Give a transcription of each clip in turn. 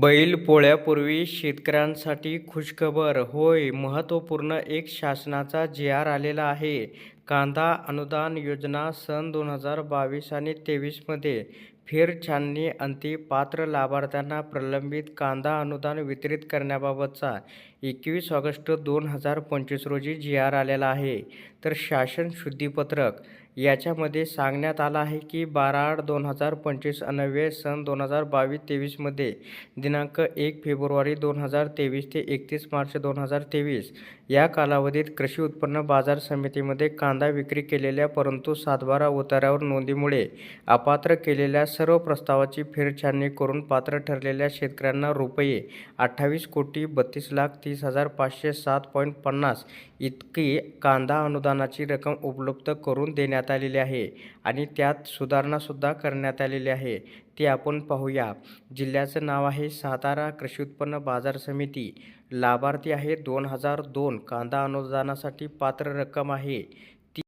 बैल पोळ्यापूर्वी शेतकऱ्यांसाठी खुशखबर. होय महत्त्वपूर्ण एक शासनाचा जी आर आलेला आहे. कांदा अनुदान योजना सन दोन हजार बावीस आणि तेवीसमध्ये फेरछाननी अंती पात्र लाभार्थ्यांना प्रलंबित कांदा अनुदान वितरित करण्याबाबतचा एकवीस ऑगस्ट दोन हजार पंचवीस रोजी जी आर आलेला आहे. तर शासन शुद्धीपत्रक याच्यामध्ये सांगण्यात आलं आहे की बारा आठ दोन हजार पंचवीस अन्वये सन दोन हजार बावीस तेवीसमध्ये दिनांक एक फेब्रुवारी दोन हजार तेवीस ते एकतीस मार्च दोन हजार तेवीस या कालावधीत कृषी उत्पन्न बाजार समितीमध्ये कांदा विक्री केलेल्या परंतु सातबारा उतार्यावर नोंदीमुळे अपात्र केलेल्या सर्व प्रस्तावाची फेरछाडणी करून पात्र ठरलेल्या शेतकऱ्यांना रुपये अठ्ठावीस कोटी बत्तीस लाख तीस हजार पाचशे सात पॉईंट पन्नास इतकी कांदा अनुदानाची रक्कम उपलब्ध करून देण्यात आलेली आहे आणि त्यात सुधारणासुद्धा करण्यात आलेली आहे. ते आपण पाहूया. जिल्ह्याचं नाव आहे सातारा कृषी उत्पन्न बाजार समिती. लाभार्थी आहे दोन हजार दोन. कांदा अनुदानासाठी पात्र रक्कम आहे. ती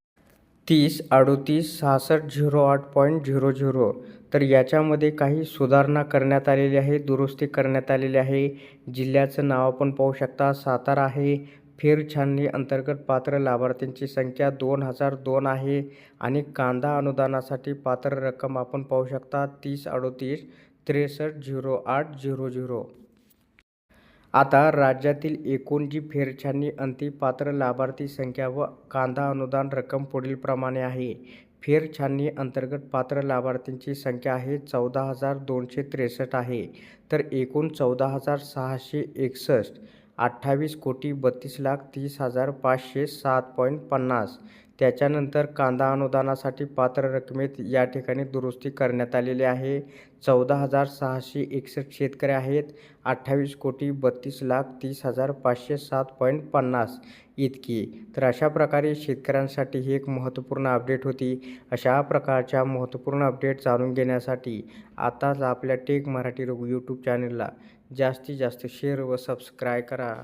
तीस अडोतीस सहासष्ट झिरो आठ पॉईंट झिरो झिरो. तर याच्यामध्ये काही सुधारणा करण्यात आलेली आहे दुरुस्ती करण्यात आलेली आहे. जिल्ह्याचं नाव आपण पाहू शकता. सातारा आहे फेरछाननी अंतर्गत पात्र लाभार्थ्यांची संख्या दोन हजार दोन आहे आणि कांदा अनुदानासाठी पात्र रक्कम आपण पाहू शकता तीस अडोतीस त्रेसष्ट झिरो आठ झिरो झिरो. आता राज्यातील एकूण जी फेरछाननी अंतिम पात्र लाभार्थी संख्या व कांदा अनुदान रक्कम पुढीलप्रमाणे आहे. फेरछाननी अंतर्गत पात्र लाभार्थींची संख्या आहे चौदा हजार दोनशे त्रेसष्ट आहे. तर एकूण चौदा हजार सहाशे एकसष्ट. अठ्ठावीस कोटी बत्तीस लाख तीस हजार पाचशे सात पॉईंट पन्नास त्याच्यानंतर कांदा अनुदानासाठी पात्र रकमेत या ठिकाणी दुरुस्ती करण्यात आलेली आहे. चौदा हजार सहाशे एकसष्ट शेतकरी आहेत. अठ्ठावीस कोटी बत्तीस लाख तीस हजार पाचशे सात पॉईंट पन्नास इतकी. तर अशा प्रकारे शेतकऱ्यांसाठी ही एक महत्त्वपूर्ण अपडेट होती. अशा प्रकारच्या महत्त्वपूर्ण अपडेट जाणून घेण्यासाठी आताच आपल्या टेक मराठी रघु यूट्यूब चॅनलला जास्तीत जास्त शेअर व सबस्क्राय करा.